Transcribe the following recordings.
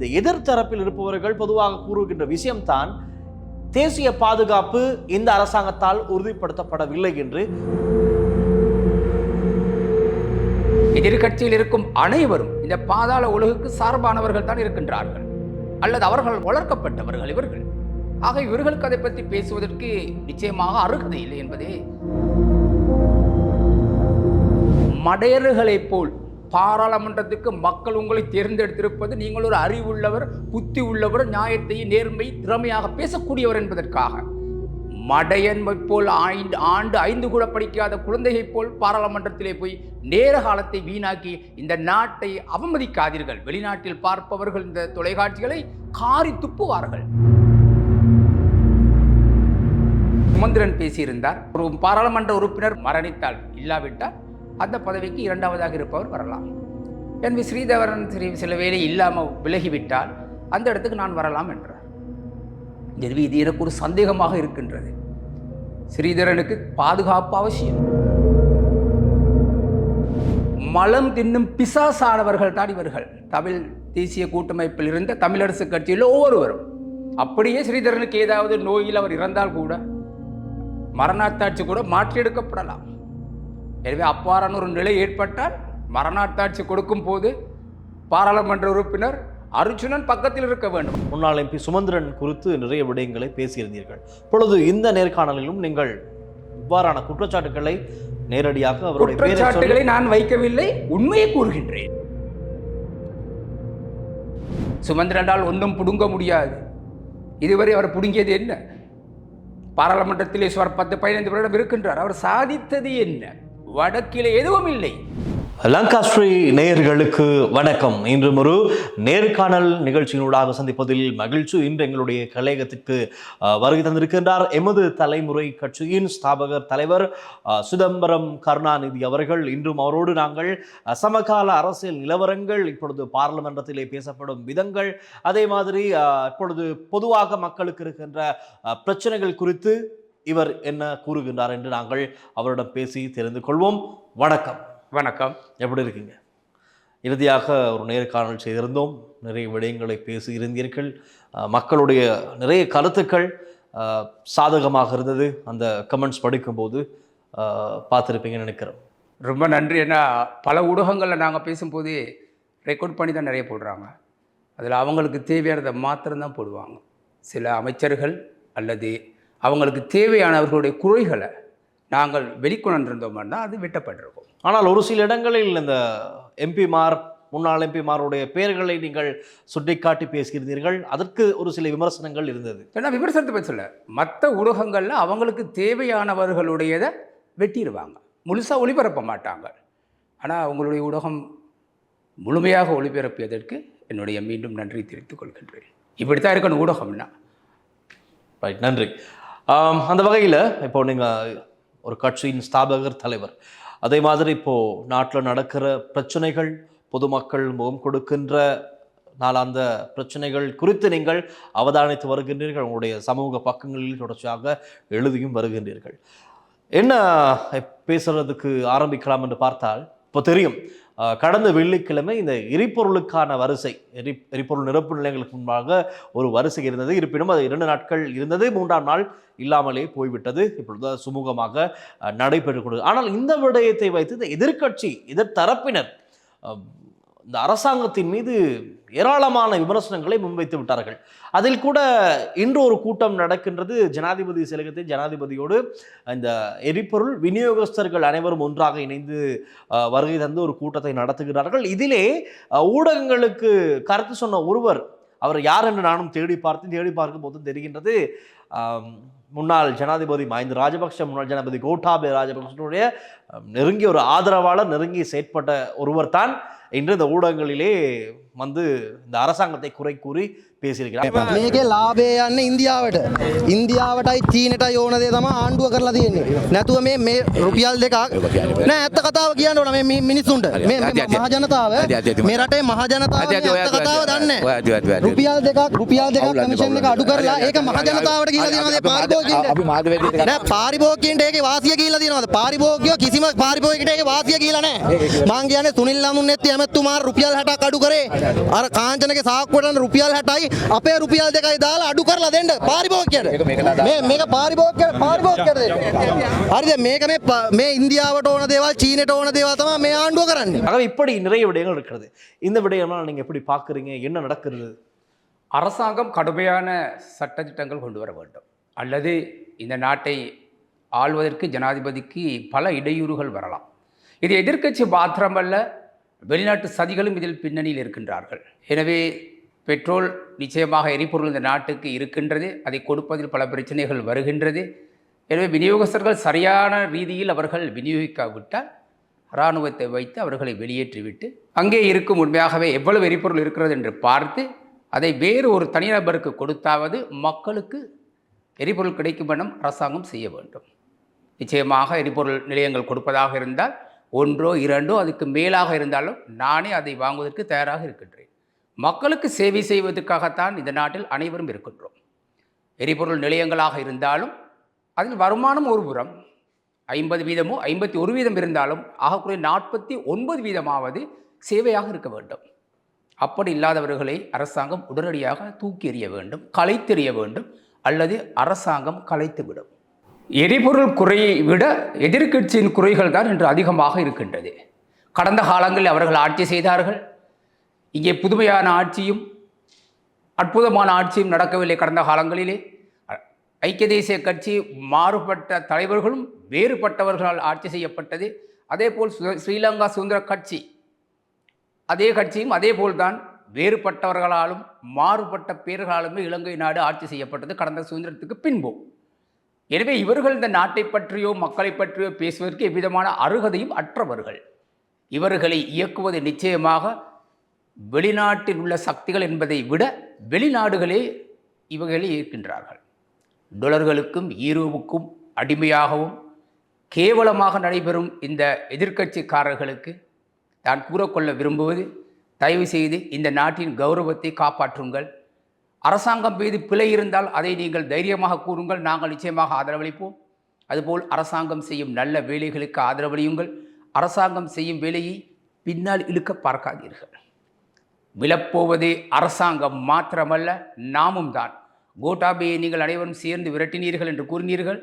இந்த எதிர்த்தரப்பில் இருப்பவர்கள் பொதுவாக கூறுகின்ற விஷயம்தான் தேசிய பாதுகாப்பு இந்த அரசாங்கத்தால் உறுதிப்படுத்தப்படவில்லை என்று. எதிர்க்கட்சியில் இருக்கும் அனைவரும் இந்த பாதாள உலகுக்கு சார்பானவர்கள் தான் இருக்கின்றார்கள். அல்லது அவர்கள் வளர்க்கப்பட்டவர்கள் இவர்கள். ஆக இவர்களுக்கு அதை பற்றி பேசுவதற்கு நிச்சயமாக அருகதை இல்லை என்பதே. மடையர்களைப் போல் பாராளுமன்றத்துக்கு மக்கள் உங்களை தேர்ந்தெடுத்திருப்பது நீங்கள் ஒரு அறிவுள்ளவர் புத்தி உள்ளவர் நியாயத்தையும் நேர்மை திறமையாக பேசக்கூடியவர் என்பதற்காக. மடையன்மை போல் ஆண்டு ஆண்டு ஐந்து கூட படிக்காத குழந்தையைப் போல் பாராளுமன்றத்திலே போய் நேர காலத்தை வீணாக்கி இந்த நாட்டை அவமதிக்காதீர்கள். வெளிநாட்டில் பார்ப்பவர்கள் இந்த தொலைக்காட்சிகளை காரி துப்புவார்கள். சுமந்திரன் பேசியிருந்தார். ஒரு பாராளுமன்ற உறுப்பினர் மரணித்தால் இல்லாவிட்டால் அந்த பதவிக்கு இரண்டாவதாக இருப்பவர் வரலாம். என் வி ஸ்ரீதரன் ஸ்ரீ சில வேலை இல்லாமல் விலகிவிட்டால் அந்த இடத்துக்கு நான் வரலாம் என்றார். எனவே இது எனக்கு ஒரு சந்தேகமாக இருக்கின்றது. ஸ்ரீதரனுக்கு பாதுகாப்பு அவசியம். மலம் தின்னும் பிசாசானவர்கள் தான் இவர்கள். தமிழ் தேசிய கூட்டமைப்பில் இருந்த தமிழரசு கட்சியில் ஒவ்வொருவரும். அப்படியே ஸ்ரீதரனுக்கு ஏதாவது நோயில் அவர் இறந்தால் கூட மரணாத்தாட்சி கூட மாற்றி எடுக்கப்படலாம் எனவே அவ்வாறான ஒரு நிலை ஏற்பட்டால் மரணாத்தாட்சி கொடுக்கும் போது பாராளுமன்ற உறுப்பினர் அர்ஜுனன் பக்கத்தில் இருக்க வேண்டும். முன்னாள் எம்பி சுமந்திரன் குறித்து நிறைய விடயங்களை பேசியிருந்தீர்கள். பொழுது இந்த நேர்காணலிலும் நீங்கள் இவ்வாறான குற்றச்சாட்டுகளை நேரடியாக அவருடைய குற்றச்சாட்டுகளை நான் வைக்கவில்லை உண்மையை கூறுகின்றேன். சுமந்திரனால் ஒன்றும் புடுங்க முடியாது. இதுவரை அவர் புடுங்கியது என்ன? பாராளுமன்றத்திலே சுமார் பத்து பதினைந்து வருடம் இருக்கின்றார். அவர் சாதித்தது என்ன? வடக்கிலே எதுவும் இல்லை. லங்காஸ்ரீ நேயர்களுக்கு வணக்கம். இன்றும் ஒரு நேர்காணல் நிகழ்ச்சியினூடாக சந்திப்பதில் மகிழ்ச்சி. இன்று எங்களுடைய கலையகத்துக்கு வருகை தந்திருக்கின்றார் எமது தலைமுறை கட்சியின் ஸ்தாபகர் தலைவர் சிதம்பரம் கருணாநிதி அவர்கள். இன்றும் அவரோடு நாங்கள் சமகால அரசியல் நிலவரங்கள் இப்பொழுது பாராளுமன்றத்திலே பேசப்படும் விதங்கள் அதே மாதிரி இப்பொழுது பொதுவாக மக்களுக்கு இருக்கின்ற பிரச்சனைகள் குறித்து இவர் என்ன கூறுகின்றார் என்று நாங்கள் அவரிடம் பேசி தெரிந்து கொள்வோம். வணக்கம். வணக்கம். எப்படி இருக்கீங்க? இறுதியாக ஒரு நேர்காணல் செய்திருந்தோம். நிறைய விடயங்களை பேசி இருந்தீர்கள். மக்களுடைய நிறைய கருத்துக்கள் சாதகமாக இருந்தது. அந்த கமெண்ட்ஸ் படிக்கும்போது பார்த்திருப்பீங்கன்னு நினைக்கிறேன். ரொம்ப நன்றி. ஏன்னா பல ஊடகங்களில் நாங்கள் பேசும்போது ரெக்கார்ட் பண்ணி தான் நிறைய போடுறாங்க. அதில் அவங்களுக்கு தேவையானதை மாத்திரம்தான் போடுவாங்க. சில அமைச்சர்கள் அல்லது அவங்களுக்கு தேவையானவர்களுடைய குறைகளை நாங்கள் வெளிக்கொண்டிருந்தோம்னா அது வெட்டப்பட்டிருக்கும். ஆனால் ஒரு சில இடங்களில் இந்த எம்பிமார் முன்னாள் எம்பிமாருடைய பெயர்களை நீங்கள் சுட்டிக்காட்டி பேசியிருந்தீர்கள் அதற்கு ஒரு சில விமர்சனங்கள் இருந்தது. ஏன்னா விமர்சனத்தை பற்றி சொல்ல மற்ற ஊடகங்களில் அவங்களுக்கு தேவையானவர்களுடையதை வெட்டிடுவாங்க முழுசாக ஒளிபரப்ப மாட்டாங்க. ஆனால் அவங்களுடைய ஊடகம் முழுமையாக ஒளிபரப்பியதற்கு என்னுடைய மீண்டும் நன்றி தெரிவித்துக் கொள்கின்றேன். இப்படித்தான் இருக்கணும் ஊடகம்னா. ரைட் நன்றி. அந்த வகையில் இப்போ நீங்கள் ஒரு கட்சியின் ஸ்தாபகர் தலைவர் அதே மாதிரி இப்போது நாட்டில் நடக்கிற பிரச்சனைகள் பொதுமக்கள் முகம் கொடுக்கின்ற நாளாந்த பிரச்சனைகள் குறித்து நீங்கள் அவதானித்து வருகின்றீர்கள். உங்களுடைய சமூக பக்கங்களில் தொடர்ச்சியாக எழுதியும் வருகின்றீர்கள். என்ன பேசுகிறதுக்கு ஆரம்பிக்கலாம் என்று பார்த்தால் இப்போ தெரியும் கடந்த வெள்ளிக்கிழமை இந்த எரிபொருளுக்கான வரிசை எரி எரிபொருள் நிரப்பு நிலையங்களுக்கு முன்பாக ஒரு வரிசை இருந்தது. இருப்பினும் அது இரண்டு நாட்கள் இருந்தது. மூன்றாம் நாள் இல்லாமலே போய்விட்டது. இப்பொழுது சுமூகமாக நடைபெற்று கொண்டது ஆனால் இந்த விடயத்தை வைத்து இந்த எதிர்க்கட்சி எதிர்த்தரப்பினர் இந்த அரசாங்கத்தின் மீது ஏராளமான விமர்சனங்களை முன்வைத்து விட்டார்கள். அதில் கூட இன்று ஒரு கூட்டம் நடக்கின்றது. ஜனாதிபதி செயலகத்தில் ஜனாதிபதியோடு இந்த எரிபொருள் விநியோகஸ்தர்கள் அனைவரும் ஒன்றாக இணைந்து வருகை தந்து ஒரு கூட்டத்தை நடத்துகிறார்கள். இதிலே ஊடகங்களுக்கு கருத்து சொன்ன ஒருவர் அவர் யார் என்று நானும் தேடி பார்த்து தேடி பார்க்கும் போது தெரிகின்றது. முன்னாள் ஜனாதிபதி மஹிந்த ராஜபக்ஷ முன்னாள் ஜனாதிபதி கோட்டாபய ராஜபக்ஷனுடைய நெருங்கிய ஒரு ஆதரவாளர் நெருங்கி செயற்பட்ட ஒருவர் தான் இன்று இந்த ஊடகங்களிலே வந்து இந்த அரசாங்கத்தை குறை கூறி பேசியிருக்கிறார் මේකේ ලාභය යන්න ඉන්දියාවට ඉන්දියාවටයි චීනටයි ඕන දේ තමයි ආණ්ඩුව කරලා තියෙන්නේ නැතුව මේ මේ රුපියල් දෙකක් නෑ ඇත්ත කතාව කියන්න ඕන මේ මි- මිනිස්සුන්ට මේ මේ මහ ජනතාව මේ රටේ මහ ජනතාව මේ ඇත්ත කතාව දන්නේ නැහැ. රුපියල් දෙකක් රුපියල් දෙකක් කමිෂන් එක අඩු කරලා ඒක මහ ජනතාවට කියලා දෙනවද ඒ පාරිභෝගිකයින්ට අපි මාධ්‍යවේදීන්ට නෑ පාරිභෝගිකයින්ට ඒකේ වාසිය කියලා දෙනවද පාරිභෝගිකයෝ කිසිම පාරිභෝගිකයට ඒකේ වාසිය කියලා නෑ මං කියන්නේ සුනිල් ලමුන් නෙත්ති ඇමතුමා රුපියල් 60ක් අඩු කරේ අර කාංචනගේ සාක්කුවටන රුපියල් 60යි අපේ රුපියල් දෙකයි දාලා අඩු කරලා දෙන්න පාරිභෝගිකයට මේ මේක පාරිභෝගිකයට පාරිභෝගිකයට දෙන්න හරිද මේක මේ ප- මේ ඉන්දියාවට ඕන දේවල් චීනට ඕන දේවල් තමයි මේ ආණ්ඩුව කරන්නේ ஆகவே இப்படி நிறைய விடயங்கள் இருக்கிறது இந்த விடயம்லாம் நீங்க எப்படி பார்க்குறீங்க என்ன நடக்கிறது அரசாங்கம் கடுமையான சட்டத்திட்டங்கள் கொண்டு வர வேண்டும் அல்லது இந்த நாட்டை ஆள்வதற்கு ஜனாதிபதிக்கு பல இடையூறுகள் வரலாம் இது எதிர்க்கட்சி மாத்திரமல்ல வெளிநாட்டு சதிகளும் இதில் பின்னணியில் இருக்கின்றார்கள். எனவே பெட்ரோல் நிச்சயமாக எரிபொருள் இந்த நாட்டுக்கு இருக்கின்றது. அதை கொடுப்பதில் பல பிரச்சனைகள் வருகின்றது. எனவே விநியோகஸ்தர்கள் சரியான ரீதியில் அவர்கள் விநியோகிக்காவிட்டால் இராணுவத்தை வைத்து அவர்களை வெளியேற்றிவிட்டு அங்கே இருக்கும் உண்மையாகவே எவ்வளவு எரிபொருள் இருக்கிறது என்று பார்த்து அதை வேறு ஒரு தனிநபருக்கு கொடுத்தாவது மக்களுக்கு எரிபொருள் கிடைக்கும் வண்ணம் அரசாங்கம் செய்ய வேண்டும். நிச்சயமாக எரிபொருள் நிலையங்கள் கொடுப்பதாக இருந்தால் ஒன்றோ இரண்டோ அதுக்கு மேலாக இருந்தாலும் நானே அதை வாங்குவதற்கு தயாராக இருக்கின்றேன். மக்களுக்கு சேவை செய்வதற்காகத்தான் இந்த நாட்டில் அனைவரும் இருக்கின்றோம். எரிபொருள் நிலையங்களாக இருந்தாலும் அதில் வருமானம் ஒரு புறம் ஐம்பது வீதமோ ஐம்பத்தி ஒரு வீதம் இருந்தாலும் ஆகக்கூடிய நாற்பத்தி ஒன்பது வீதமாவது சேவையாக இருக்க வேண்டும். அப்படி இல்லாதவர்களை அரசாங்கம் உடனடியாக தூக்கி எறிய வேண்டும் கலைத்தெறிய வேண்டும் அல்லது அரசாங்கம் கலைத்துவிடும் எரிபொருள் குறையை விட எதிர்க்கட்சியின் குறைகள் தான் இன்று அதிகமாக இருக்கின்றது. கடந்த காலங்களில் அவர்கள் ஆட்சி செய்தார்கள். இங்கே புதுமையான ஆட்சியும் அற்புதமான ஆட்சியும் நடக்கவில்லை கடந்த காலங்களிலே. ஐக்கிய தேசிய கட்சி மாறுபட்ட தலைவர்களும் வேறுபட்டவர்களால் ஆட்சி செய்யப்பட்டது. அதேபோல் சு- ஸ்ரீலங்கா சுதந்திர கட்சி அதே கட்சியும் அதே போல்தான் வேறுபட்டவர்களாலும் மாறுபட்ட பேர்களாலுமே இலங்கை நாடு ஆட்சி செய்யப்பட்டது கடந்த சுதந்திரத்துக்கு பின்பு. எனவே இவர்கள் இந்த நாட்டை பற்றியோ மக்களை பற்றியோ பேசுவதற்கு எவ்விதமான அருகதையும் அற்றவர்கள். இவர்களை இயக்குவது நிச்சயமாக வெளிநாட்டில் உள்ள சக்திகள் என்பதை விட வெளிநாடுகளே இவர்களை இருக்கின்றார்கள் டொலர்களுக்கும் ஈரோவுக்கும் அடிமையாகவும் கேவலமாக நடைபெறும் இந்த எதிர்க்கட்சிக்காரர்களுக்கு தான் கூறக்கொள்ள விரும்புவது தயவு செய்து இந்த நாட்டின் கௌரவத்தை காப்பாற்றுங்கள். அரசாங்கம் மீது பிழை இருந்தால் அதை நீங்கள் தைரியமாக கூறுங்கள். நாங்கள் நிச்சயமாக ஆதரவளிப்போம். அதுபோல் அரசாங்கம் செய்யும் நல்ல வேலைகளுக்கு ஆதரவளியுங்கள். அரசாங்கம் செய்யும் வேலையை பின்னால் இழுக்க பார்க்காதீர்கள். விழப்போவதே அரசாங்கம் மாத்திரமல்ல நாமும் தான். கோட்டாபையை நீங்கள் அனைவரும் சேர்ந்து விரட்டினீர்கள் என்று கூறினீர்கள்.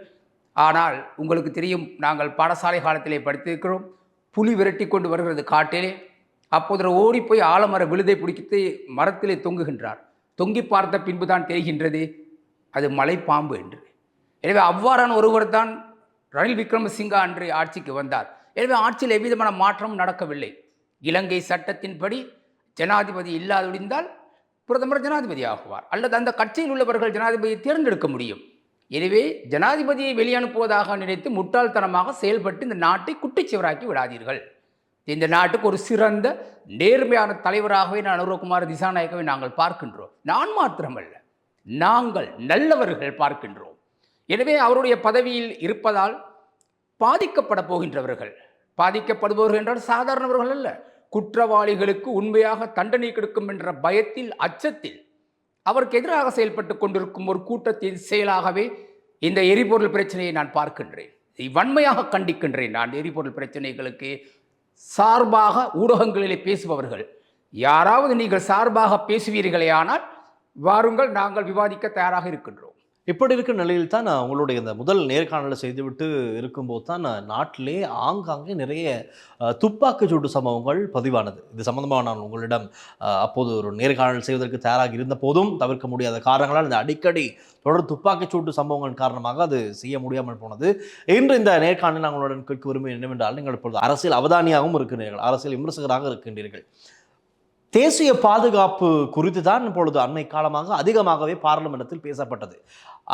ஆனால் உங்களுக்கு தெரியும் நாங்கள் பாடசாலை காலத்திலே படித்திருக்கிறோம். புலி விரட்டி கொண்டு வருகிறது காட்டிலே. அப்போது ஓடிப்போய் ஆலமர விழுதை பிடித்து மரத்திலே தொங்குகின்றார். தொங்கி பார்த்த பின்புதான் தெரிகின்றது அது மலைப்பாம்பு என்று. எனவே அவ்வாறான ஒருவர் தான் ரணில் விக்ரமசிங்கா அன்று ஆட்சிக்கு வந்தார். எனவே ஆட்சியில் எவ்விதமான மாற்றமும் நடக்கவில்லை. இலங்கை சட்டத்தின்படி ஜனாதிபதி இல்லாதொழிந்தால் பிரதமர் ஜனாதிபதி ஆகுவார். அல்லது அந்த கட்சியில் உள்ளவர்கள் ஜனாதிபதியை தேர்ந்தெடுக்க முடியும். எனவே ஜனாதிபதியை வெளியனுப்புவதாக நினைத்து முட்டாள்தனமாக செயல்பட்டு இந்த நாட்டை குட்டிச்சுவராக்கி விடாதீர்கள். இந்த நாட்டுக்கு ஒரு சிறந்த நேர்மையான தலைவராகவே நான் அனுரகுமார் திசாநாயகவை நாங்கள் பார்க்கின்றோம். நான் மாத்திரமல்ல நாங்கள் நல்லவர்கள் பார்க்கின்றோம். எனவே அவருடைய பதவியில் இருப்பதால் பாதிக்கப்பட போகின்றவர்கள். பாதிக்கப்படுபவர்கள் என்றால் சாதாரணவர்கள் அல்ல. குற்றவாளிகளுக்கு உண்மையாக தண்டனை கிடைக்கும் என்ற பயத்தில் அச்சத்தில் அவருக்கு எதிராக செயல்பட்டு கொண்டிருக்கும் ஒரு கூட்டத்தின் செயலாகவே இந்த எரிபொருள் பிரச்சனையை நான் பார்க்கின்றேன். வன்மையாக கண்டிக்கின்றேன் நான் எரிபொருள் பிரச்சனைகளுக்கு சார்பாக ஊடகங்களிலே பேசுபவர்கள். யாராவது நீங்கள் சார்பாக பேசுவீர்களே ஆனால் வாருங்கள் நாங்கள் விவாதிக்க தயாராக இருக்கின்றோம். இப்படி இருக்கிற நிலையில் தான் நான் உங்களுடைய இந்த முதல் நேர்காணலை செய்துவிட்டு இருக்கும்போது தான் நான் நாட்டிலே ஆங்காங்கே நிறைய துப்பாக்கி சூட்டு சம்பவங்கள் பதிவானது. இது சம்பந்தமாக நான் உங்களிடம் அப்போது ஒரு நேர்காணல் செய்வதற்கு தயாராக இருந்த போதும் தவிர்க்க முடியாத காரணங்களால் இந்த அடிக்கடி தொடர் துப்பாக்கிச் சூட்டு சம்பவங்கள் காரணமாக அது செய்ய முடியாமல் போனது. இன்று இந்த நேர்காணல் நான் உங்களுடன் கேட்க விரும்புகிறேன் என்னவென்றால் நீங்கள் இப்பொழுது அரசியல் அவதானியாகவும் இருக்கின்றீர்கள் அரசியல் விமர்சகராக இருக்கின்றீர்கள். தேசிய பாதுகாப்பு குறித்து தான் இப்பொழுது அண்மை காலமாக அதிகமாகவே பாராளுமன்றத்தில் பேசப்பட்டது.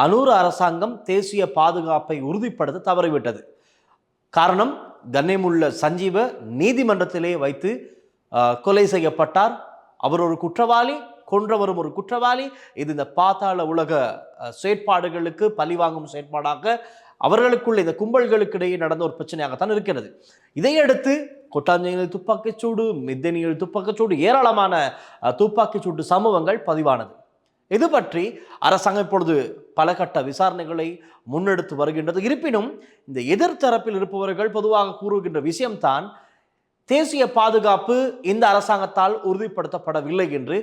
அனூர் அரசாங்கம் தேசிய பாதுகாப்பை உறுதிப்படுத்த தவறிவிட்டது. காரணம் கண்ணியமுள்ள சஞ்சீவ நீதிமன்றத்திலே வைத்து கொலை செய்யப்பட்டார். அவர் ஒரு குற்றவாளி கொன்றவரும் ஒரு குற்றவாளி. இது இந்த பாத்தாள உலக செயற்பாடுகளுக்கு பழிவாங்கும் செயற்பாடாக அவர்களுக்குள்ள இந்த கும்பல்களுக்கு இடையே நடந்த ஒரு பிரச்சனையாகத்தான் இருக்கிறது. இதையடுத்து கொட்டாஞ்சையில் துப்பாக்கிச்சூடு மித்தனியில் துப்பாக்கிச்சூடு ஏராளமான துப்பாக்கிச்சூடு சம்பவங்கள் பதிவானது. இது பற்றி அரசாங்கம் இப்பொழுது பல கட்ட விசாரணைகளை முன்னெடுத்து வருகின்றது. இருப்பினும் இந்த எதிர்த்தரப்பில் இருப்பவர்கள் பொதுவாக கூறுகின்ற விஷயம்தான் தேசிய பாதுகாப்பு இந்த அரசாங்கத்தால் உறுதிப்படுத்தப்படவில்லை என்று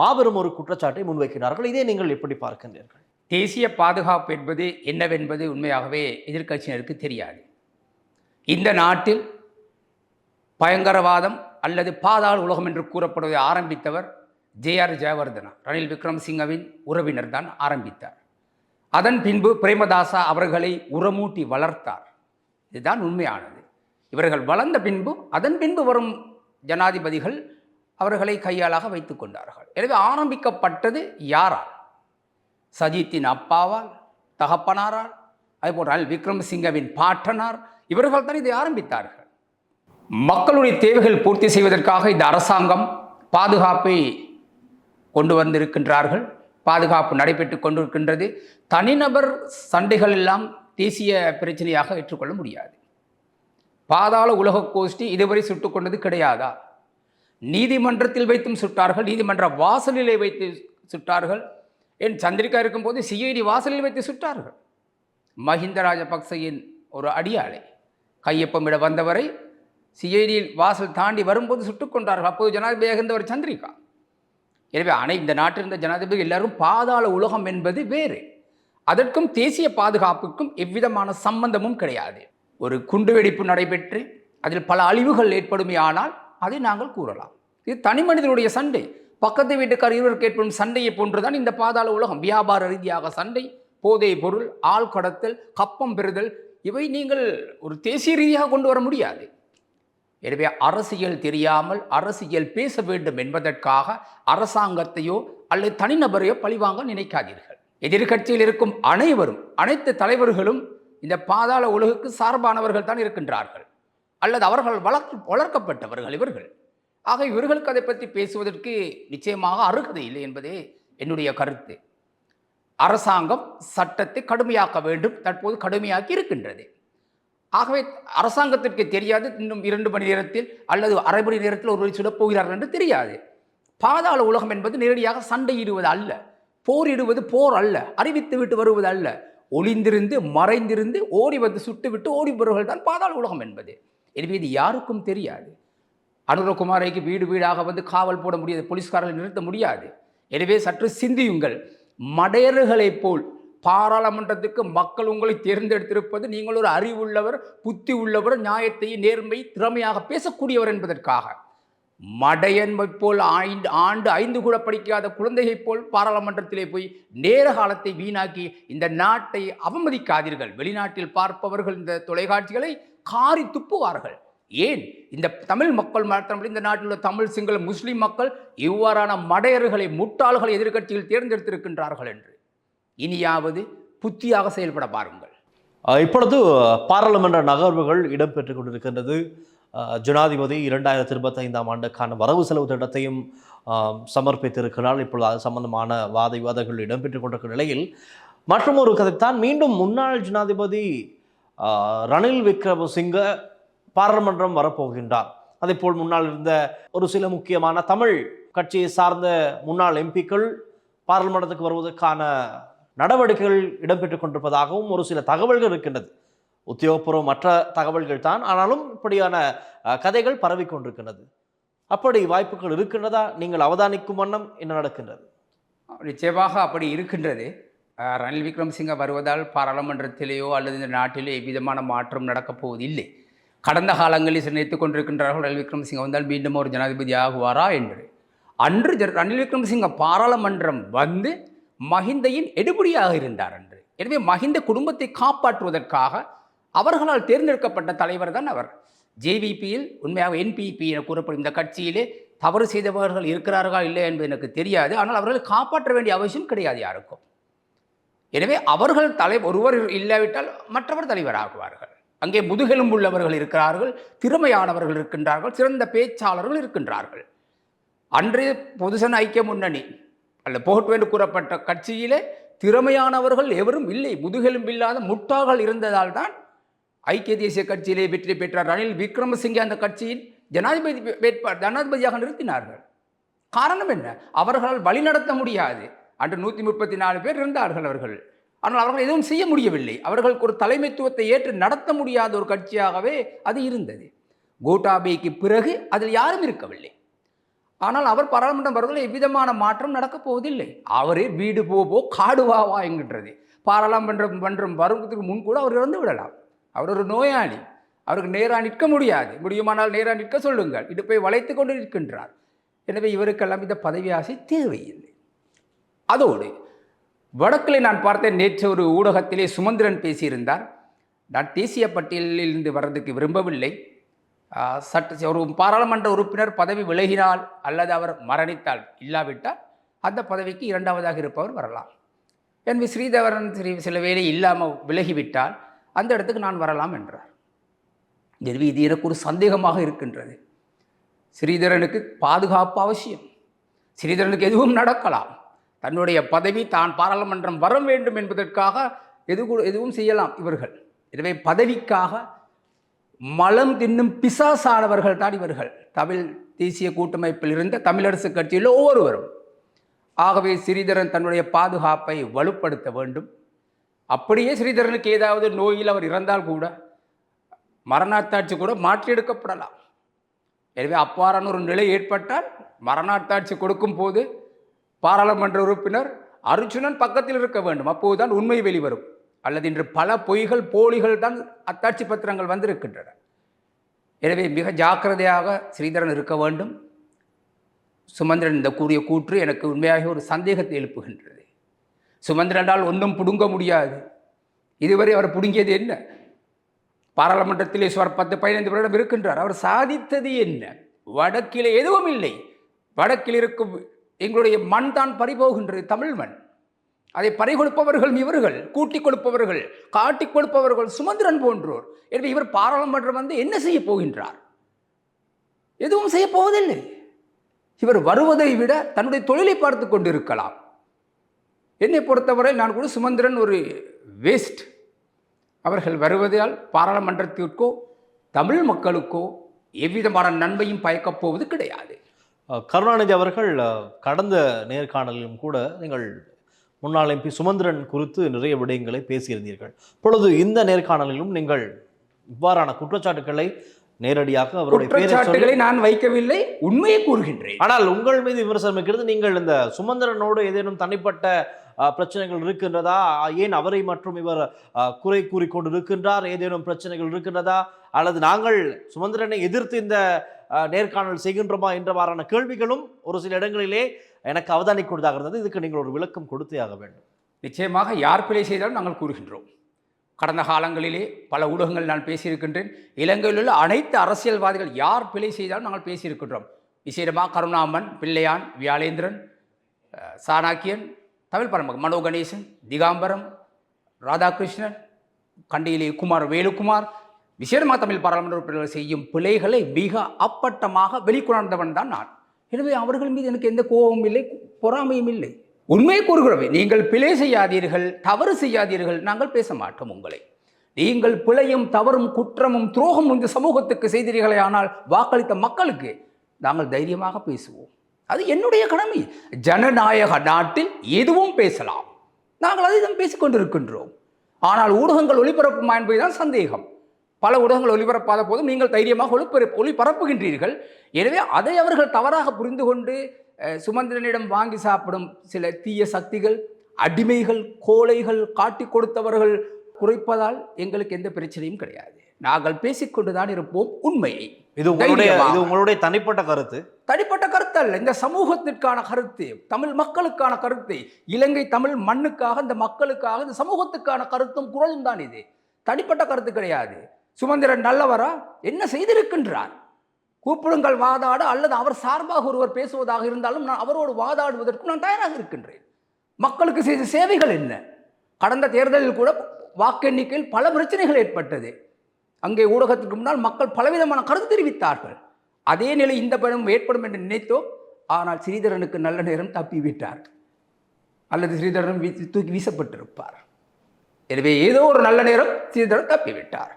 மாபெரும் ஒரு குற்றச்சாட்டை முன்வைக்கிறார்கள். இதை நீங்கள் எப்படி பார்க்கின்றீர்கள்? தேசிய பாதுகாப்பு என்பது என்னவென்பது உண்மையாகவே எதிர்க்கட்சியினருக்கு தெரியாது. இந்த நாட்டில் பயங்கரவாதம் அல்லது பாதாள உலகம் என்று கூறப்படுவதை ஆரம்பித்தவர் ஜே ஆர் ஜெயவர்தனா. ரணில் விக்ரமசிங்கவின் உறவினர் தான் ஆரம்பித்தார். அதன் பின்பு பிரேமதாசா அவர்களை உரமூட்டி வளர்த்தார். இதுதான் உண்மையானது. இவர்கள் வளர்ந்த பின்பு அதன் பின்பு வரும் ஜனாதிபதிகள் அவர்களை கையாளாக வைத்துக் கொண்டார்கள். எனவே ஆரம்பிக்கப்பட்டது யாரால்? சஜித்தின் அப்பாவால் தகப்பனாரால் அதேபோல் ரணில் விக்ரமசிங்கவின் பாட்டனார் இவர்கள் தான் இதை ஆரம்பித்தார்கள். மக்களுடைய தேவைகள் பூர்த்தி செய்வதற்காக இந்த அரசாங்கம் பாதுகாப்பை கொண்டு வந்திருக்கின்றார்கள். பாதுகாப்பு நடைபெற்று கொண்டிருக்கின்றது. தனிநபர் சண்டைகள் எல்லாம் தேசிய பிரச்சனையாக ஏற்றுக்கொள்ள முடியாது. பாதாள உலக கோஷ்டி இதுவரை சுட்டுக் கொண்டது கிடையாதா? நீதிமன்றத்தில் வைத்தும் சுட்டார்கள் நீதிமன்ற வாசலிலே வைத்து சுட்டார்கள். என் சந்திரிகா இருக்கும்போது சிஐடி வாசலில் வைத்து சுட்டார்கள். மஹிந்த ராஜபக்சையின் ஒரு அடியாளை. கையொப்பமிட வந்தவரை சிஐடியில் வாசல் தாண்டி வரும்போது சுட்டுக் கொண்டார்கள். அப்போது ஜனாதிபதியாக இருந்தவர் சந்திரிகா எனவே அனை இந்த நாட்டில் இருந்த ஜனாதிபதி எல்லாரும் பாதாள உலகம் என்பது வேறு. அதற்கும் தேசிய பாதுகாப்புக்கும் எவ்விதமான சம்பந்தமும் கிடையாது. ஒரு குண்டுவெடிப்பு நடைபெற்று அதில் பல அழிவுகள் ஏற்படுமே ஆனால் அதை நாங்கள் கூறலாம். இது தனி மனிதனுடைய சண்டை. பக்கத்து வீட்டுக்கார் இருவருக்கு ஏற்படும் சண்டையை போன்றுதான் இந்த பாதாள உலகம். வியாபார ரீதியாக சண்டை போதை பொருள் ஆள் கடத்தல் கப்பம் பெறுதல் இவை நீங்கள் ஒரு தேசிய ரீதியாக கொண்டு வர முடியாது. எனவே அரசியல் தெரியாமல் அரசியல் பேச வேண்டும் என்பதற்காக அரசாங்கத்தையோ அல்லது தனிநபரையோ பழிவாங்க நினைக்காதீர்கள். எதிர்கட்சியில் இருக்கும் அனைவரும் அனைத்து தலைவர்களும் இந்த பாதாள உலகுக்கு சார்பானவர்கள் தான் இருக்கின்றார்கள். அல்லது அவர்கள் வளர்க்க வளர்க்கப்பட்டவர்கள் இவர்கள். ஆக இவர்களுக்கு அதை பற்றி பேசுவதற்கு நிச்சயமாக அருகதை இல்லை என்பதே என்னுடைய கருத்து. அரசாங்கம் சட்டத்தை கடுமையாக்க வேண்டும் தற்போது கடுமையாக்கி இருக்கின்றது. ஆகவே அரசாங்கத்திற்கு தெரியாது இன்னும் இரண்டு மணி நேரத்தில் அல்லது அரை மணி நேரத்தில் ஒருவர் சுடப்போகிறார்கள் என்று தெரியாது. பாதாள உலகம் என்பது நேரடியாக சண்டையிடுவது அல்ல போரிடுவது போர் அல்ல அறிவித்து விட்டு வருவது அல்ல. ஒளிந்திருந்து மறைந்திருந்து ஓடி வந்து சுட்டு விட்டு ஓடி வருவர்கள் தான் பாதாள உலகம் என்பது. எனவே இது யாருக்கும் தெரியாது. அனுரகுமாரைக்கு வீடு வீடாக வந்து காவல் போட முடியாது போலீஸ்காரர்களை நிறுத்த முடியாது. எனவே சற்று சிந்தியுங்கள். மடையர்களைப் போல் பாராளுமன்றத்துக்கு மக்கள் உங்களை தேர்ந்தெடுத்திருப்பது நீங்கள் ஒரு அறிவுள்ளவர் புத்தி உள்ளவர் நியாயத்தை நேர்மை திறமையாக பேசக்கூடியவர் என்பதற்காக. மடையன்மை போல் ஆய்ந்து ஆண்டு ஐந்து கூட படிக்காத குழந்தையைப் போல் பாராளுமன்றத்திலே போய் நேர காலத்தை வீணாக்கி இந்த நாட்டை அவமதிக்காதீர்கள். வெளிநாட்டில் பார்ப்பவர்கள் இந்த தொலைக்காட்சிகளை காரி துப்புவார்கள். ஏன்? இந்த தமிழ் மக்கள் மாத்திரமில்லை இந்த நாட்டில் உள்ள தமிழ் சிங்கள முஸ்லீம் மக்கள் இவ்வாறான மடையர்களை முட்டாள்களை எதிர்கட்சியில் தேர்ந்தெடுத்திருக்கின்றார்கள் என்று. இனியாவது புத்தியாக செயல்பட பாருங்கள். இப்பொழுது பாராளுமன்ற நகர்வுகள் இடம்பெற்றுக் கொண்டிருக்கின்றது. ஜனாதிபதி இரண்டாயிரத்தி இருபத்தைந்தாம் ஆண்டுக்கான வரவு செலவு திட்டத்தையும் சமர்ப்பித்திருக்கிறார். இப்பொழுது அது சம்பந்தமான வாத விவாதங்கள் இடம்பெற்றுக் கொண்டிருக்கிற நிலையில் மற்றும் ஒரு கதைத்தான். மீண்டும் முன்னாள் ஜனாதிபதி ரணில் விக்ரமசிங்க பாராளுமன்றம் வரப்போகின்றார். அதேபோல் முன்னால் இருந்த ஒரு சில முக்கியமான தமிழ் கட்சியை சார்ந்த முன்னாள் எம்பிக்கள் பாராளுமன்றத்துக்கு வருவதற்கான நடவடிக்கைகள் இடம்பெற்றுக் கொண்டிருப்பதாகவும் ஒரு சில தகவல்கள் இருக்கின்றது. உத்தியோகபூர்வமற்ற தகவல்கள் தான் ஆனாலும் இப்படியான கதைகள் பரவி கொண்டிருக்கின்றது. அப்படி வாய்ப்புகள் இருக்கின்றதா? நீங்கள் அவதானிக்கும் வண்ணம் என்ன நடக்கின்றது? நிச்சயமாக அப்படி இருக்கின்றது. ரணில் விக்ரமசிங்க வருவதால் பாராளுமன்றத்திலேயோ அல்லது இந்த நாட்டிலே எவ்விதமான மாற்றம் நடக்கப் போவதில்லை கடந்த காலங்களில் நினைத்துக் கொண்டிருக்கின்றார்கள் ரணில் விக்ரமசிங்க வந்தால் மீண்டும் ஒரு ஜனாதிபதி ஆகுவாரா என்று. அன்று ஜ- ரணில் விக்ரமசிங்க பாராளுமன்றம் வந்து மஹிந்தையின் எடுபடியாக இருந்தார் அன்று. எனவே மஹிந்த குடும்பத்தை காப்பாற்றுவதற்காக அவர்களால் தேர்ந்தெடுக்கப்பட்ட தலைவர் தான் அவர். ஜேவிபியில் உண்மையாக என்பிபி என கூறப்படும் இந்த கட்சியிலே தவறு செய்தவர்கள் இருக்கிறார்களா இல்லை என்பது எனக்கு தெரியாது. ஆனால் அவர்களை காப்பாற்ற வேண்டிய அவசியம் கிடையாது யாருக்கும். எனவே அவர்கள் தலை ஒருவர் இல்லாவிட்டால் மற்றவர் தலைவராகுவார்கள் அங்கே முதுகெலும்புள்ளவர்கள் இருக்கிறார்கள் திறமையானவர்கள் இருக்கின்றார்கள் சிறந்த பேச்சாளர்கள் இருக்கின்றார்கள். அன்று பொதுசன ஐக்கிய முன்னணி அல்ல போகட்டு கூறப்பட்ட கட்சியிலே திறமையானவர்கள் எவரும் இல்லை. முதுகெலும்பில்லாத முட்டாள்கள் இருந்ததால் தான் ஐக்கிய தேசிய கட்சியிலே வெற்றி பெற்றார். ரணில் விக்ரமசிங்கே அந்த கட்சியின் ஜனாதிபதி வேட்பாளர் ஜனாதிபதியாக நிறுத்தினார்கள். காரணம் என்ன? அவர்களால் வழிநடத்த முடியாது. அன்று நூற்றி முப்பத்தி நாலு பேர் இருந்தார்கள் அவர்கள். ஆனால் அவர்கள் எதுவும் செய்ய முடியவில்லை. அவர்களுக்கு ஒரு தலைமைத்துவத்தை ஏற்று நடத்த முடியாத ஒரு கட்சியாகவே அது இருந்தது. கோட்டாபேக்கு பிறகு அதில் யாரும் இருக்கவில்லை. ஆனால் அவர் பாராளுமன்றம் வருவதில் எவ்விதமான மாற்றம் நடக்கப் போவதில்லை. அவரே வீடு போவோ காடு வா வா என்கின்றது. பாராளுமன்றம் மன்றம் வருவதற்கு முன் கூட அவர் இறந்து விடலாம். அவர் ஒரு நோயாளி. அவருக்கு நேராக நிற்க முடியாது. முடியுமானால் நேராக நிற்க சொல்லுங்கள். இடுப்பை வளைத்து கொண்டு நிற்கின்றார். எனவே இவருக்கெல்லாம் இந்த பதவி ஆசை தேவையில்லை. அதோடு வடக்கிலே நான் பார்த்தேன் நேற்று ஒரு ஊடகத்திலே சுமந்திரன் பேசியிருந்தார். நான் தேசிய பட்டியலில் இருந்து வர்றதுக்கு விரும்பவில்லை. சட்ட ஒரு பாராளுமன்ற உறுப்பினர் பதவி விலகினால் அல்லது அவர் மரணித்தால் இல்லாவிட்டால் அந்த பதவிக்கு இரண்டாவதாக இருப்பவர் வரலாம். N V. ஸ்ரீதரன் ஸ்ரீ சில வேளை இல்லாமல் விலகிவிட்டால் அந்த இடத்துக்கு நான் வரலாம் என்றார். எனவே இது எனக்கு ஒரு சந்தேகமாக இருக்கின்றது. ஸ்ரீதரனுக்கு பாதுகாப்பு அவசியம். ஸ்ரீதரனுக்கு எதுவும் நடக்கலாம். தன்னுடைய பதவி தான் பாராளுமன்றம் வர வேண்டும் என்பதற்காக எது கூட- எதுவும் செய்யலாம் இவர்கள். எனவே பதவிக்காக மலம் தின்னும் பிசாசானவர்கள் தான் இவர்கள். தமிழ் தேசிய கூட்டமைப்பில் இருந்த தமிழரசு கட்சியில் ஒவ்வொருவரும். ஆகவே ஸ்ரீதரன் தன்னுடைய பாதுகாப்பை வலுப்படுத்த வேண்டும். அப்படியே ஸ்ரீதரனுக்கு ஏதாவது நோயில் அவர் இறந்தால் கூட மரணாத்தாட்சி கூட மாற்றியெடுக்கப்படலாம். எனவே அப்பாறான ஒரு நிலை ஏற்பட்டால் மரணாத்தாட்சி கொடுக்கும் போது பாராளுமன்ற உறுப்பினர் அர்ஜுனன் பக்கத்தில் இருக்க வேண்டும். அப்போதுதான் உண்மை வெளிவரும். அல்லது இன்று பல பொய்கள் போலிகள் தான் அத்தாட்சி பத்திரங்கள் வந்திருக்கின்றன. எனவே மிக ஜாக்கிரதையாக ஸ்ரீதரன் இருக்க வேண்டும். சுமந்திரன் இந்த கூறிய கூற்று எனக்கு உண்மையாக ஒரு சந்தேகத்தை எழுப்புகின்றது. சுமந்திரனால் ஒன்றும் புடுங்க முடியாது. இதுவரை அவர் புடுங்கியது என்ன? பாராளுமன்றத்திலே சுமார் பத்து பதினைந்து வருடம் இருக்கின்றார். அவர் சாதித்தது என்ன? வடக்கிலே எதுவும் இல்லை. வடக்கில் இருக்கும் எங்களுடைய மண் தான் பறிபோகின்றது தமிழ் மண். அதை பறிகொடுப்பவர்கள் இவர்கள் கூட்டிக் கொடுப்பவர்கள் காட்டிக் கொடுப்பவர்கள் சுமந்திரன் போன்றோர். எனவே இவர் பாராளுமன்றம் வந்து என்ன செய்ய போகின்றார்? எதுவும் செய்ய போவதில்லை. இவர் வருவதை விட தன்னுடைய தொழிலை பார்த்து கொண்டிருக்கலாம். என்னை பொறுத்தவரை நான் கூட சுமந்திரன் ஒரு வேஸ்ட். அவர்கள் வருவதால் பாராளுமன்றத்திற்கோ தமிழ் மக்களுக்கோ எவ்விதமான நன்மையும் பயக்கப்போவது கிடையாது. கருணாநிதி அவர்கள் கடந்த நேர்காணலிலும் கூட நீங்கள் முன்னாள் எம்பி சுமந்திரன் குறித்து நிறைய விடயங்களை பேசியிருந்தீர்கள். இப்பொழுது இந்த நேர்காணலிலும் நீங்கள் இவ்வாறான குற்றச்சாட்டுக்களை நேரடியாக அவருடைய குற்றச்சாட்டுகளை நான் வைக்கவில்லை உண்மையை கூறுகின்றேன். ஆனால் உங்கள் மீது விமர்சனம் இருக்கிறது நீங்கள் இந்த சுமந்திரனோடு ஏதேனும் தனிப்பட்ட பிரச்சனைகள் இருக்கின்றதா? ஏன் அவரை மற்றும் இவர் குறை கூறிக்கொண்டு இருக்கின்றார் ஏதேனும் பிரச்சனைகள் இருக்கின்றதா? அல்லது நாங்கள் சுமந்திரனை எதிர்த்து இந்த நேர்காணல் செய்கின்றோமா என்றவாறான கேள்விகளும் ஒரு சில இடங்களிலே எனக்கு அவதானிக்கூடியதாக இருந்தது. இதுக்கு நீங்கள் ஒரு விளக்கம் கொடுத்தே ஆக வேண்டும். நிச்சயமாக யார் பிழை செய்தாலும் நாங்கள் கூறுகின்றோம். கடந்த காலங்களிலே பல ஊடகங்கள் நான் பேசியிருக்கின்றேன். இலங்கையில் உள்ள அனைத்து அரசியல்வாதிகள் யார் பிழை செய்தாலும் நாங்கள் பேசியிருக்கின்றோம். விசேடமாக கருணாமன் பிள்ளையான் வியாழேந்திரன் சாணாக்கியன் தமிழ் பரம மனோ கணேசன் திகாம்பரம் ராதாகிருஷ்ணன் கண்டியிலே குமார் வேலுக்குமார் விசேடமாக தமிழ் பாராளுமன்ற உறுப்பினர்கள் செய்யும் பிழைகளை மிக அப்பட்டமாக வெளிக்கொணர்ந்தவன் தான் நான். எனவே அவர்கள் மீது எனக்கு எந்த கோபமும் இல்லை பொறாமையும் இல்லை. உண்மையை கூறுகிறவை நீங்கள் பிழை செய்யாதீர்கள் தவறு செய்யாதீர்கள் நாங்கள் பேச மாட்டோம் உங்களை. நீங்கள் பிழையும் தவறும் குற்றமும் துரோகமும் இந்த சமூகத்துக்கு செய்தீர்களே ஆனால் வாக்களித்த மக்களுக்கு நாங்கள் தைரியமாக பேசுவோம். அது என்னுடைய கடமை. ஜனநாயக நாட்டில் எதுவும் பேசலாம். நாங்கள் அதை தான் பேசிக்கொண்டிருக்கின்றோம். ஆனால் ஊடகங்கள் ஒளிபரப்புமா என்பதுதான் சந்தேகம். பல ஊடகங்கள் ஒளிபரப்பாத போதும் நீங்கள் தைரியமாக ஒளிபரப்பு ஒளிபரப்புகின்றீர்கள். எனவே அதை அவர்கள் தவறாக புரிந்து கொண்டு சுமந்திரனிடம் வாங்கி சாப்பிடும் சில தீய சக்திகள் அடிமைகள் கோழைகள் காட்டிக் கொடுத்தவர்கள் குறைப்பதால் எங்களுக்கு எந்த பிரச்சனையும் கிடையாது. நாங்கள் பேசிக்கொண்டுதான் இருப்போம் உண்மையை. இது உங்களுடைய. இது உங்களுடைய தனிப்பட்ட கருத்து. தனிப்பட்ட கருத்து அல்ல இந்த சமூகத்திற்கான கருத்து தமிழ் மக்களுக்கான கருத்து இலங்கை தமிழ் மண்ணுக்காக இந்த மக்களுக்காக இந்த சமூகத்துக்கான கருத்தும் குரலும் தான் இது. தனிப்பட்ட கருத்து கிடையாது. சுமந்திரன் நல்லவரா? என்ன செய்திருக்கின்றார்? கூப்பிடுங்கள் வாதாட அல்லது அவர் சார்பாக ஒருவர் பேசுவதாக இருந்தாலும் நான் அவரோடு வாதாடுவதற்கு நான் தயாராக இருக்கின்றேன். மக்களுக்கு செய்த சேவைகள் என்ன? கடந்த தேர்தலில் கூட வாக்கெண்ணிக்கையில் பல பிரச்சனைகள் ஏற்பட்டது. அங்கே ஊடகத்துக்கு முன்னால் மக்கள் பலவிதமான கருத்து தெரிவித்தார்கள். அதே நிலை இந்த படம் ஏற்படும் என்று நினைத்தோம். ஆனால் ஸ்ரீதரனுக்கு நல்ல நேரம் தப்பிவிட்டார். அல்லது ஸ்ரீதரன் தூக்கி வீசப்பட்டிருப்பார். எனவே ஏதோ ஒரு நல்ல நேரம் ஸ்ரீதரன் தப்பிவிட்டார்.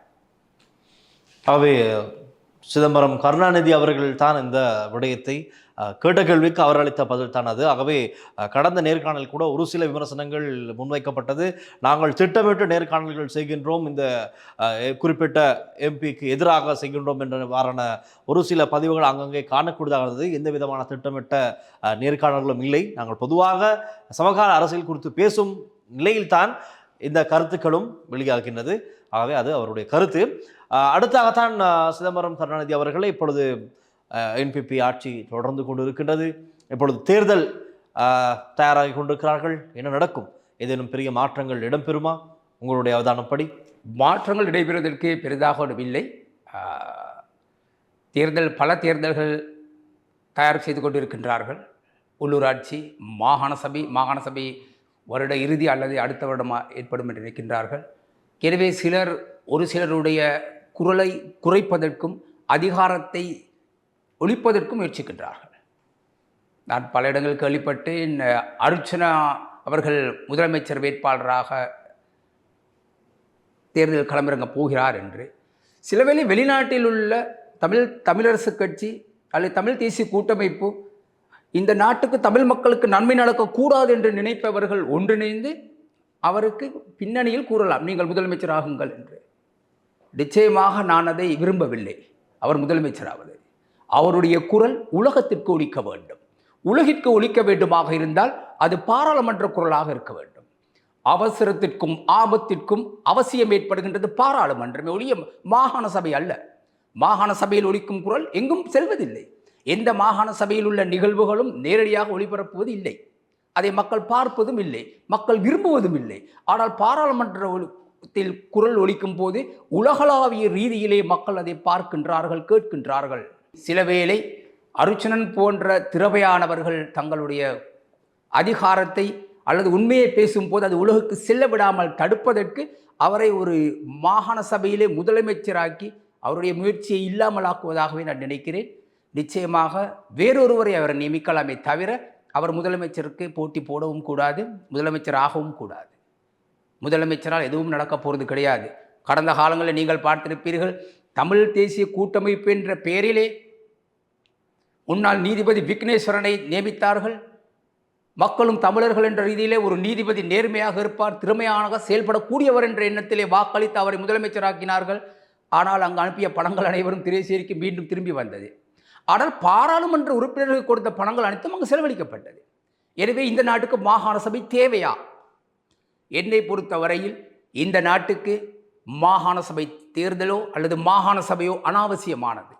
ஆகவே சிதம்பரம் கருணாநிதி அவர்கள் தான் இந்த விடயத்தை கேட்ட கேள்விக்கு அவர் அளித்த பதில் தான் அது. ஆகவே கடந்த நேர்காணல் கூட ஒரு சில விமர்சனங்கள் முன்வைக்கப்பட்டது. நாங்கள் திட்டமிட்டு நேர்காணல்கள் செய்கின்றோம். இந்த குறிப்பிட்ட எம்பிக்கு எதிராக செய்கின்றோம் என்ற வாரான ஒரு சில பதிவுகள் அங்கங்கே காணக்கூடியதாக இருந்தது எந்த விதமான திட்டமிட்ட நேர்காணல்களும் இல்லை. நாங்கள் பொதுவாக சமகால அரசியல் குறித்து பேசும் நிலையில்தான் இந்த கருத்துக்களும் வெளியாகின்றது. ஆகவே அது அவருடைய கருத்து. அடுத்தாகத்தான் சிதம்பரம் கருணாநிதி அவர்களை இப்பொழுது என்பிபி ஆட்சி தொடர்ந்து கொண்டு இருக்கின்றது இப்பொழுது தேர்தல் தயாராகி கொண்டிருக்கிறார்கள். என்ன நடக்கும்? ஏதேனும் பெரிய மாற்றங்கள் இடம்பெறுமா? உங்களுடைய அவதானப்படி? மாற்றங்கள் நடைபெறுவதற்கு பெரிதாக ஒன்றுமில்லை இல்லை. தேர்தல் பல தேர்தல்கள் தயார் செய்து கொண்டிருக்கின்றார்கள். உள்ளூராட்சி மாகாண சபை மாகாண சபை வருட இறுதி அல்லது அடுத்த வருடமாக ஏற்படும் என்று நினைக்கின்றார்கள். எனவே சிலர் ஒரு சிலருடைய குரலை குறைப்பதற்கும் அதிகாரத்தை ஒழிப்பதற்கும் முயற்சிக்கின்றார்கள். நான் பல இடங்கள் கேள்விப்பட்டேன் அர்ச்சனா அவர்கள் முதலமைச்சர் வேட்பாளராக தேர்தல் களமிறங்க போகிறார் என்று. சிலவேளை வெளிநாட்டில் உள்ள தமிழ் தமிழரசு கட்சி அல்லது தமிழ் தேசிய கூட்டமைப்பு இந்த நாட்டுக்கு தமிழ் மக்களுக்கு நன்மை நடக்கக்கூடாது என்று நினைப்பவர்கள் ஒன்றிணைந்து அவருக்கு பின்னணியில் கூறலாம் நீங்கள் முதலமைச்சர் ஆகுங்கள் என்று. நிச்சயமாக நான் அதை விரும்பவில்லை. அவர் முதலமைச்சராவது. அவருடைய குரல் உலகத்திற்கு ஒழிக்க வேண்டும். உலகிற்கு ஒழிக்க வேண்டுமாக இருந்தால் அது பாராளுமன்ற குரலாக இருக்க வேண்டும். அவசரத்திற்கும் ஆபத்திற்கும் அவசியம் ஏற்படுகின்றது பாராளுமன்றமே ஒழிய மாகாண சபை அல்ல. மாகாண சபையில் ஒழிக்கும் குரல் எங்கும் செல்வதில்லை. எந்த மாகாண சபையில் உள்ள நிகழ்வுகளும் நேரடியாக ஒளிபரப்புவது இல்லை. அதை மக்கள் பார்ப்பதும் இல்லை மக்கள் விரும்புவதும் இல்லை. ஆனால் பாராளுமன்றத்தில் குரல் ஒலிக்கும் போது உலகளாவிய ரீதியிலே மக்கள் அதை பார்க்கின்றார்கள் கேட்கின்றார்கள். சில வேளை அருச்சனன் போன்ற திறமையானவர்கள் தங்களுடைய அதிகாரத்தை அல்லது உண்மையை பேசும்போது அது உலகுக்கு செல்ல விடாமல் தடுப்பதற்கு அவரை ஒரு மாகாண சபையிலே முதலமைச்சராக்கி அவருடைய முயற்சியை இல்லாமலாக்குவதாகவே நான் நினைக்கிறேன். நிச்சயமாக வேறொருவரை அவர் நியமிக்கலாமே தவிர அவர் முதலமைச்சருக்கு போட்டி போடவும் கூடாது முதலமைச்சர் ஆகவும் கூடாது. முதலமைச்சரால் எதுவும் நடக்க போகிறது கிடையாது. கடந்த காலங்களில் நீங்கள் பார்த்திருப்பீர்கள் தமிழ் தேசிய கூட்டமைப்பு என்ற பெயரிலே முன்னாள் நீதிபதி விக்னேஸ்வரனை நியமித்தார்கள். மக்களும் தமிழர்கள் என்ற ரீதியிலே ஒரு நீதிபதி நேர்மையாக இருப்பார் திறமையாக செயல்படக்கூடியவர் என்ற எண்ணத்திலே வாக்களித்து அவரை முதலமைச்சராக்கினார்கள். ஆனால் அங்கு அனுப்பிய பணங்கள் அனைவரும் திரைசேரிக்கு மீண்டும் திரும்பி வந்தது. ஆனால் பாராளுமன்ற உறுப்பினர்கள் கொடுத்த பணங்கள் அனைத்தும் அங்கு செலவழிக்கப்பட்டது. எனவே இந்த நாட்டுக்கு மாகாண சபை தேவையா? என்னை பொறுத்தவரையில் இந்த நாட்டுக்கு மாகாண சபை தேர்தலோ அல்லது மாகாண சபையோ அனாவசியமானது.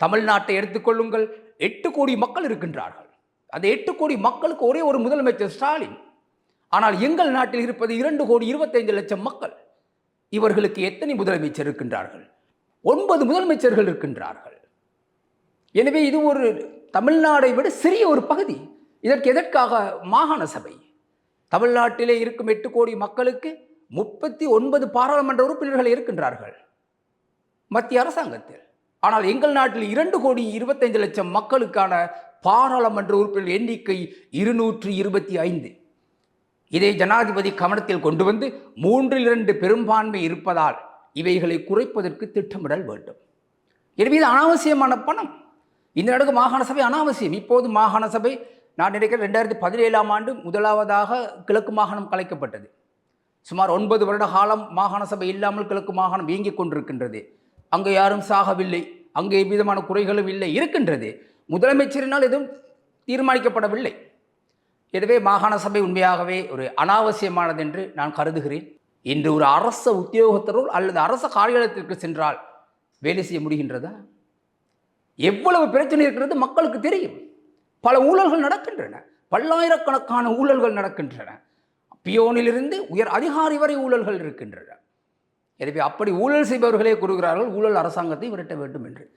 தமிழ்நாட்டை எடுத்துக்கொள்ளுங்கள் எட்டு கோடி மக்கள் இருக்கின்றார்கள். அந்த எட்டு கோடி மக்களுக்கு ஒரே ஒரு முதலமைச்சர் ஸ்டாலின். ஆனால் எங்கள் நாட்டில் இருப்பது இரண்டு கோடி இருபத்தைந்து லட்சம் மக்கள். இவர்களுக்கு எத்தனை முதலமைச்சர் இருக்கின்றார்கள்? ஒன்பது முதலமைச்சர்கள் இருக்கின்றார்கள். எனவே இது ஒரு தமிழ்நாடை விட சிறிய ஒரு பகுதி. இதற்கு எதற்காக மாகாண சபை? தமிழ்நாட்டிலே இருக்கும் எட்டு கோடி மக்களுக்கு முப்பத்தி ஒன்பது பாராளுமன்ற உறுப்பினர்கள் இருக்கின்றார்கள். மத்திய அரசாங்கத்தில். ஆனால் எங்கள் நாட்டில் இரண்டு கோடி இருபத்தைந்து லட்சம் மக்களுக்கான பாராளுமன்ற உறுப்பினர் எண்ணிக்கை இருநூற்றி இருபத்தி ஐந்து. இதை ஜனாதிபதி கவனத்தில் கொண்டு வந்து மூன்றில் இரண்டு பெரும்பான்மை இருப்பதால் இவைகளை குறைப்பதற்கு திட்டமிடல் வேண்டும். எனவே இது அனாவசியமான பணம். இந்த நாடுக்கு மாகாண சபை அனாவசியம். இப்போது மாகாண சபை நான் நினைக்கிறேன் ரெண்டாயிரத்தி பதினேழாம் ஆண்டு முதலாவதாக கிழக்கு மாகாணம் கலைக்கப்பட்டது. சுமார் ஒன்பது வருட காலம் மாகாண சபை இல்லாமல் கிழக்கு மாகாணம் இயங்கிக் கொண்டிருக்கின்றது. அங்கே யாரும் சாகவில்லை. அங்கே எவ்விதமான குறைகளும் இல்லை. இருக்கின்றது. முதலமைச்சரினால் எதுவும் தீர்மானிக்கப்படவில்லை. எனவே மாகாண சபை உண்மையாகவே ஒரு அனாவசியமானது என்று நான் கருதுகிறேன். இன்று ஒரு அரச உத்தியோகத்தரோ அல்லது அரச காரியாலயத்திற்கு சென்றால் வேலை செய்ய முடிகின்றதா? எவ்வளவு பிரச்சனை இருக்கிறது மக்களுக்கு தெரியும். பல ஊழல்கள் நடக்கின்றன. பல்லாயிரக்கணக்கான ஊழல்கள் நடக்கின்றன. பியோனிலிருந்து உயர் அதிகாரி வரை ஊழல்கள் இருக்கின்றன. எனவே அப்படி ஊழல் செய்பவர்களே கூறுகிறார்கள் ஊழல் அரசாங்கத்தை விரட்ட வேண்டும் என்று.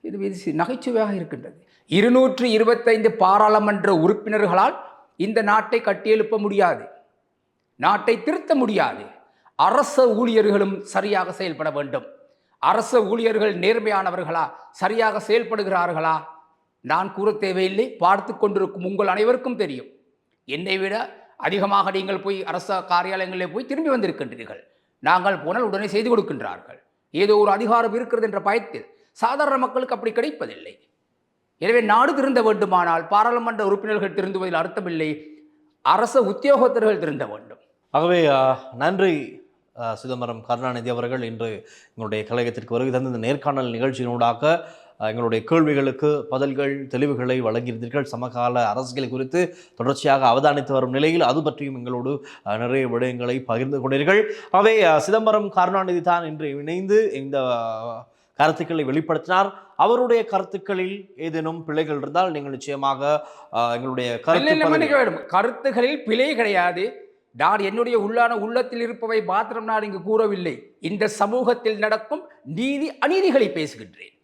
இது இது நகைச்சுவையாக இருக்கின்றது. இருநூற்று இருபத்தைந்து பாராளுமன்ற உறுப்பினர்களால் இந்த நாட்டை கட்டியெழுப்ப முடியாது. நாட்டை திருத்த முடியாது. அரச ஊழியர்களும் சரியாக செயல்பட வேண்டும். அரச ஊழியர்கள் நேர்மையானவர்களா? சரியாக செயல்படுகிறார்களா? நான் கூற தேவையில்லை. பார்த்து கொண்டிருக்கும் உங்கள் அனைவருக்கும் தெரியும். என்னை விட அதிகமாக நீங்கள் போய் அரச காரியாலயங்களில் போய் திரும்பி வந்திருக்கின்றீர்கள். நாங்கள் போனால் உடனே செய்து கொடுக்கின்றார்கள். ஏதோ ஒரு அதிகாரம் இருக்கிறது என்ற பயத்தில் சாதாரண மக்களுக்கு அப்படி கிடைப்பதில்லை. எனவே நாடு திருந்த வேண்டுமானால் பாராளுமன்ற உறுப்பினர்கள் திருந்துவதில் அர்த்தமில்லை. அரச உத்தியோகத்தர்கள் திருந்த வேண்டும். ஆகவே நன்றி. சிதம்பரம் கருணாநிதி அவர்கள் இன்று எங்களுடைய கழகத்திற்கு வருகை தந்து இந்த நேர்காணல் நிகழ்ச்சியினூடாக எங்களுடைய கேள்விகளுக்கு பதில்கள் தெளிவுகளை வழங்கியிருந்தீர்கள். சமகால அரசியல் குறித்து தொடர்ச்சியாக அவதானித்து வரும் நிலையில் அது பற்றியும் எங்களோடு நிறைய விடயங்களை பகிர்ந்து கொண்டீர்கள். அஹ், சிதம்பரம் கருணாநிதி தான் இன்று இணைந்து இந்த கருத்துக்களை வெளிப்படுத்தினார். அவருடைய கருத்துக்களில் ஏதேனும் பிழைகள் இருந்தால் நீங்கள் நிச்சயமாக எங்களுடைய கருத்து கருத்துகளில் பிழை கிடையாது. நான் என்னுடைய உள்ளான உள்ளத்தில் இருப்பவை மாத்திரம் நான் இங்கு கூறவில்லை. இந்த சமூகத்தில் நடக்கும் நீதி அநீதிகளை பேசுகின்றேன்.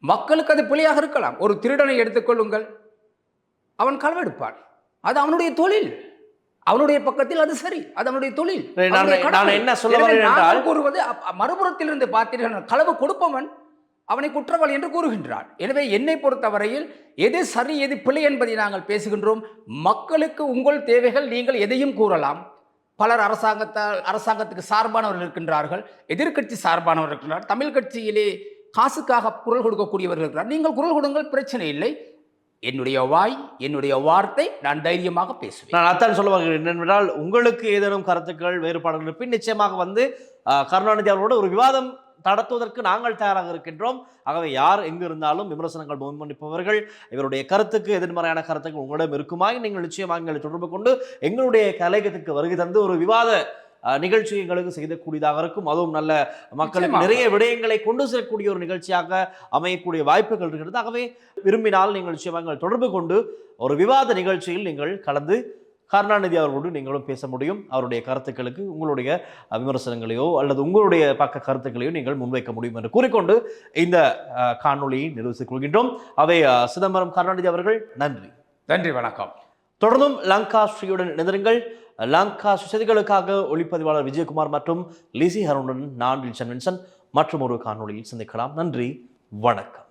மக்களுக்கு அது பிழையாக இருக்கலாம். ஒரு திருடனை எடுத்துக்கொள்ளுங்கள் அவன் களவெடுப்பான். அது அவனுடைய தொழில். அவனுடைய பக்கத்தில் அது சரி. அது அவனுடைய தொழில். என்ன சொல்ல கூறுவது மறுபுறத்தில் இருந்து பார்த்தீர்கள் களவு கொடுப்பவன் அவனை குற்றவாளி என்று கூறுகின்றார் எனவே என்னை பொறுத்தவரையில் எது சரி எது பிழை என்பதை நாங்கள் பேசுகின்றோம். மக்களுக்கு உங்கள் தேவைகள் நீங்கள் எதையும் கூறலாம். பலர் அரசாங்கத்தால் அரசாங்கத்துக்கு சார்பானவர்கள் இருக்கின்றார்கள். எதிர்க்கட்சி சார்பானவர்கள் இருக்கின்றார் தமிழ் கட்சியிலே காசுக்காக குரல் கொடுக்கக்கூடியவர்கள் இருக்கிறார் நீங்கள் குரல் கொடுங்கள் பிரச்சனை இல்லை. என்னுடைய வாய் என்னுடைய வார்த்தை நான் தைரியமாக பேசுவேன். நான் அத்தான் சொல்ல என்னென்றால் உங்களுக்கு ஏதேனும் கருத்துக்கள் வேறுபாடுகள் இருப்பின் நிச்சயமாக வந்து கருணாநிதி அவர்களோட ஒரு விவாதம் நடத்துவதற்கு நாங்கள் தயாராக இருக்கின்றோம். ஆகவே யார் எங்கு இருந்தாலும் விமர்சனங்கள் முன்மணிப்பவர்கள் இவருடைய கருத்துக்கு எதிர்மறையான கருத்துக்கள் உங்களிடம் இருக்குமாய் நீங்கள் நிச்சயமாக எங்களை தொடர்பு கொண்டு எங்களுடைய கலையகத்துக்கு வருகை தந்து ஒரு விவாத நிகழ்ச்சி எங்களுக்கு செய்யக்கூடியதாக இருக்கும். அதுவும் நல்ல மக்களுக்கு. நிறைய விடயங்களை கொண்டு செல்லக்கூடிய ஒரு நிகழ்ச்சியாக அமையக்கூடிய வாய்ப்புகள் இருக்கிறது. ஆகவே விரும்பினால் நீங்கள் நிச்சயமாக தொடர்பு கொண்டு ஒரு விவாத நிகழ்ச்சியில் நீங்கள் கலந்து கருணாநிதி அவர்களோடு நீங்களும் பேச முடியும். அவருடைய கருத்துக்களுக்கு உங்களுடைய விமர்சனங்களையோ அல்லது உங்களுடைய பக்க கருத்துக்களையோ நீங்கள் முன்வைக்க முடியும் என்று கூறிக்கொண்டு இந்த காணொளியை நிறைவு கொள்கின்றோம். அவை சிதம்பரம் கருணாநிதி அவர்கள் நன்றி. நன்றி வணக்கம். தொடர்ந்தும் லங்கா ஸ்ரீயுடன் இணைந்திருங்கள். லங்கா செய்திகளுக்காக ஒளிப்பதிவாளர் விஜயகுமார் மற்றும் லிசி ஹருடன் நான் வில்சன் வின்சன் மற்றும் ஒரு காணொளியில் சந்திக்கலாம். நன்றி வணக்கம்.